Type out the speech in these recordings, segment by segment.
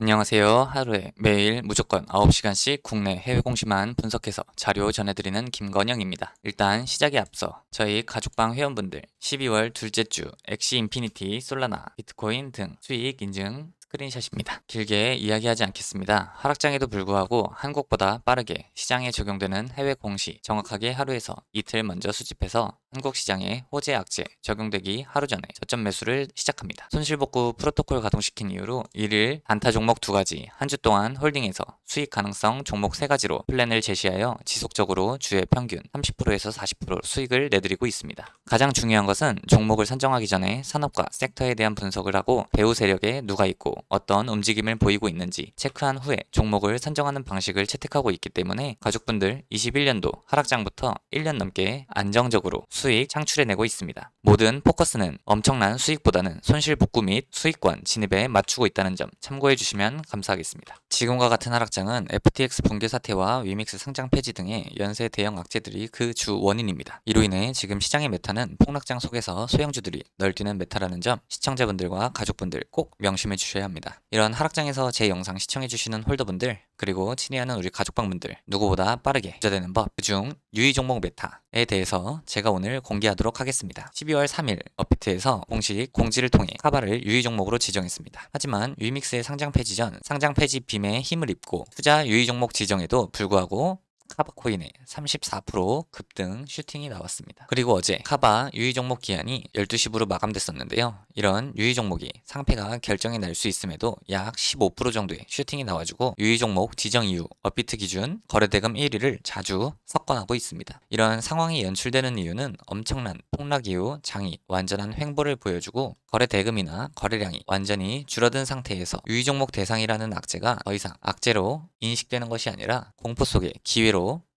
안녕하세요. 하루에 매일 무조건 9시간씩 국내 해외 공시만 분석해서 자료 전해드리는 김건영입니다. 일단 시작에 앞서 저희 가족방 회원분들 12월 둘째 주 엑시 인피니티, 솔라나, 비트코인 등 수익 인증 스크린샷입니다. 길게 이야기하지 않겠습니다. 하락장에도 불구하고 한국보다 빠르게 시장에 적용되는 해외 공시 정확하게 하루에서 이틀 먼저 수집해서 한국 시장에 호재 악재 적용되기 하루 전에 저점 매수를 시작합니다. 손실복구 프로토콜 가동시킨 이후로 1일 단타 종목 두 가지, 한 주 동안 홀딩해서 수익 가능성 종목 세 가지로 플랜을 제시하여 지속적으로 주의 평균 30%에서 40% 수익을 내드리고 있습니다. 가장 중요한 것은 종목을 선정하기 전에 산업과 섹터에 대한 분석을 하고 배후 세력에 누가 있고 어떤 움직임을 보이고 있는지 체크한 후에 종목을 선정하는 방식을 채택하고 있기 때문에 가족분들 21년도 하락장부터 1년 넘게 안정적으로 수익 창출해내고 있습니다. 모든 포커스는 엄청난 수익보다는 손실 복구 및 수익권 진입에 맞추고 있다는 점 참고해 주시면 감사하겠습니다. 지금과 같은 하락장은 FTX 붕괴 사태와 위믹스 상장 폐지 등의 연쇄 대형 악재들이 그 주 원인입니다. 이로 인해 지금 시장의 메타는 폭락장 속에서 소형주들이 널뛰는 메타라는 점 시청자분들과 가족분들 꼭 명심해 주셔야 합니다. 이런 하락장에서 제 영상 시청해 주시는 홀더분들 그리고 친애하는 우리 가족방분들 누구보다 빠르게 부자되는 법 그중 유의 종목 메타에 대해서 제가 오늘 공개하도록 하겠습니다. 12월 3일 업비트에서 공식 공지를 통해 카바를 유의 종목으로 지정했습니다. 하지만 유이믹스의 상장 폐지 전 상장 폐지 빔에 힘을 입고 투자 유의 종목 지정에도 불구하고 카바코인의 34% 급등 슈팅이 나왔습니다. 그리고 어제 카바 유의 종목 기한이 12시부로 마감됐었는데요. 이런 유의 종목이 상패가 결정이 날 수 있음에도 약 15% 정도의 슈팅이 나와주고 유의 종목 지정 이후 업비트 기준 거래대금 1위를 자주 석권하고 있습니다. 이런 상황이 연출되는 이유는 엄청난 폭락 이후 장이 완전한 횡보를 보여주고 거래 대금이나 거래량이 완전히 줄어든 상태에서 유의 종목 대상이라는 악재가 더 이상 악재로 인식되는 것이 아니라 공포 속의 기회로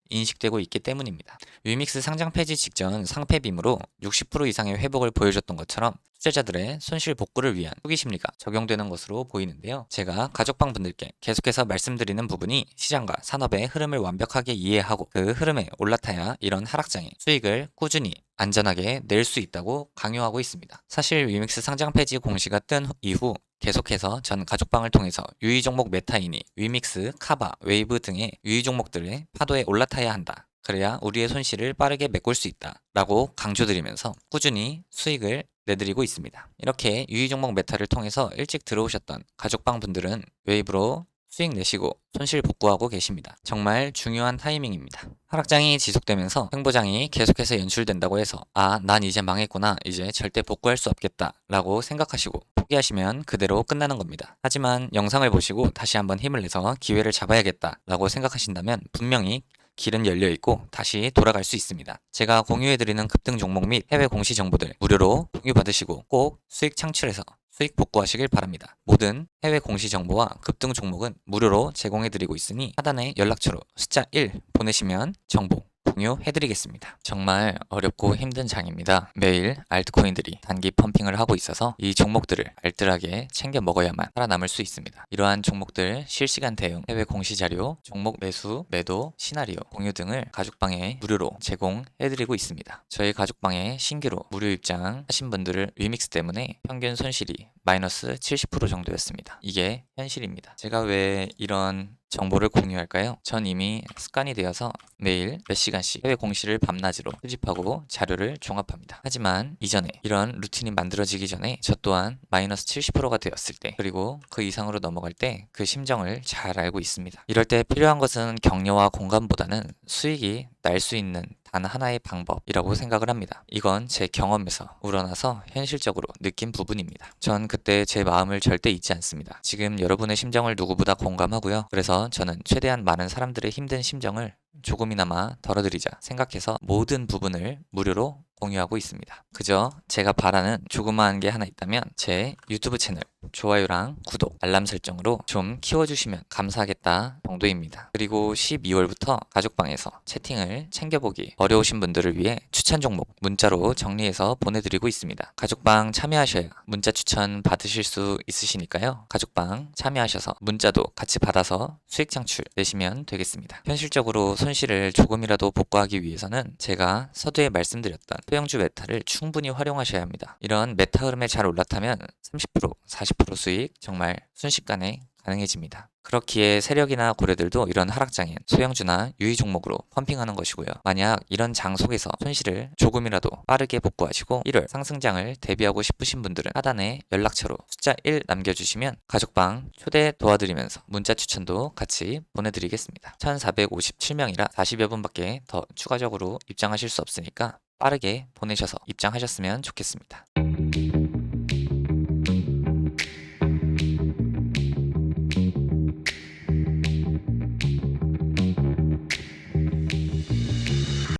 인식되고 있기 때문입니다. 위믹스 상장 폐지 직전 상패 빔으로 60% 이상의 회복을 보여줬던 것처럼 투자자들의 손실 복구를 위한 투기 심리가 적용되는 것으로 보이는데요. 제가 가족방 분들께 계속해서 말씀드리는 부분이 시장과 산업의 흐름을 완벽하게 이해하고 그 흐름에 올라타야 이런 하락장에 수익을 꾸준히 안전하게 낼 수 있다고 강요하고 있습니다. 사실 위믹스 상장 폐지 공시가 뜬 이후 계속해서 전 가족방을 통해서 유의 종목 메타이니, 위믹스, 카바, 웨이브 등의 유의 종목들의 파도에 올라타야 한다. 그래야 우리의 손실을 빠르게 메꿀 수 있다. 라고 강조드리면서 꾸준히 수익을 내드리고 있습니다. 이렇게 유의 종목 메타를 통해서 일찍 들어오셨던 가족방 분들은 웨이브로 수익 내시고 손실 복구하고 계십니다. 정말 중요한 타이밍입니다. 하락장이 지속되면서 횡보장이 계속해서 연출된다고 해서 아, 난 이제 망했구나. 이제 절대 복구할 수 없겠다. 라고 생각하시고 포기하시면 그대로 끝나는 겁니다. 하지만 영상을 보시고 다시 한번 힘을 내서 기회를 잡아야겠다. 라고 생각하신다면 분명히 길은 열려 있고 다시 돌아갈 수 있습니다. 제가 공유해드리는 급등 종목 및 해외 공시 정보들 무료로 공유 받으시고 꼭 수익 창출해서 수익 복구하시길 바랍니다. 모든 해외 공시 정보와 급등 종목은 무료로 제공해드리고 있으니 하단에 연락처로 숫자 1 보내시면 정보 공유해드리겠습니다. 정말 어렵고 힘든 장입니다. 매일 알트코인들이 단기 펌핑을 하고 있어서 이 종목들을 알뜰하게 챙겨 먹어야만 살아남을 수 있습니다. 이러한 종목들 실시간 대응, 해외 공시 자료, 종목 매수, 매도, 시나리오, 공유 등을 가족방에 무료로 제공해드리고 있습니다. 저희 가족방에 신규로 무료 입장하신 분들을 위믹스 때문에 평균 손실이 마이너스 70% 정도였습니다. 이게 현실입니다. 제가 왜 이런 정보를 공유할까요? 전 이미 습관이 되어서 매일 몇 시간씩 해외 공시를 밤낮으로 수집하고 자료를 종합합니다. 하지만 이전에 이런 루틴이 만들어지기 전에 저 또한 마이너스 70%가 되었을 때 그리고 그 이상으로 넘어갈 때 그 심정을 잘 알고 있습니다. 이럴 때 필요한 것은 격려와 공감보다는 수익이 날 수 있는 단 하나의 방법이라고 생각을 합니다. 이건 제 경험에서 우러나서 현실적으로 느낀 부분입니다. 전 그때 제 마음을 절대 잊지 않습니다. 지금 여러분의 심정을 누구보다 공감하고요. 그래서 저는 최대한 많은 사람들의 힘든 심정을 조금이나마 덜어드리자 생각해서 모든 부분을 무료로 공유하고 있습니다. 그저 제가 바라는 조그마한 게 하나 있다면 제 유튜브 채널 좋아요랑 구독, 알람 설정으로 좀 키워주시면 감사하겠다 정도입니다. 그리고 12월부터 가족방에서 채팅을 챙겨보기 어려우신 분들을 위해 추천 종목 문자로 정리해서 보내드리고 있습니다. 가족방 참여하셔야 문자 추천 받으실 수 있으시니까요. 가족방 참여하셔서 문자도 같이 받아서 수익 창출 내시면 되겠습니다. 현실적으로 손실을 조금이라도 복구하기 위해서는 제가 서두에 말씀드렸던 소형주 메타를 충분히 활용하셔야 합니다. 이런 메타 흐름에 잘 올라타면 30%, 40% 수익 정말 순식간에 가능해집니다. 그렇기에 세력이나 고래들도 이런 하락장엔 소형주나 유의 종목으로 펌핑하는 것이고요. 만약 이런 장 속에서 손실을 조금이라도 빠르게 복구하시고 1월 상승장을 대비하고 싶으신 분들은 하단에 연락처로 숫자 1 남겨주시면 가족방 초대 도와드리면서 문자 추천도 같이 보내드리겠습니다. 1457명이라 40여 분밖에 더 추가적으로 입장하실 수 없으니까 빠르게 보내셔서 입장하셨으면 좋겠습니다.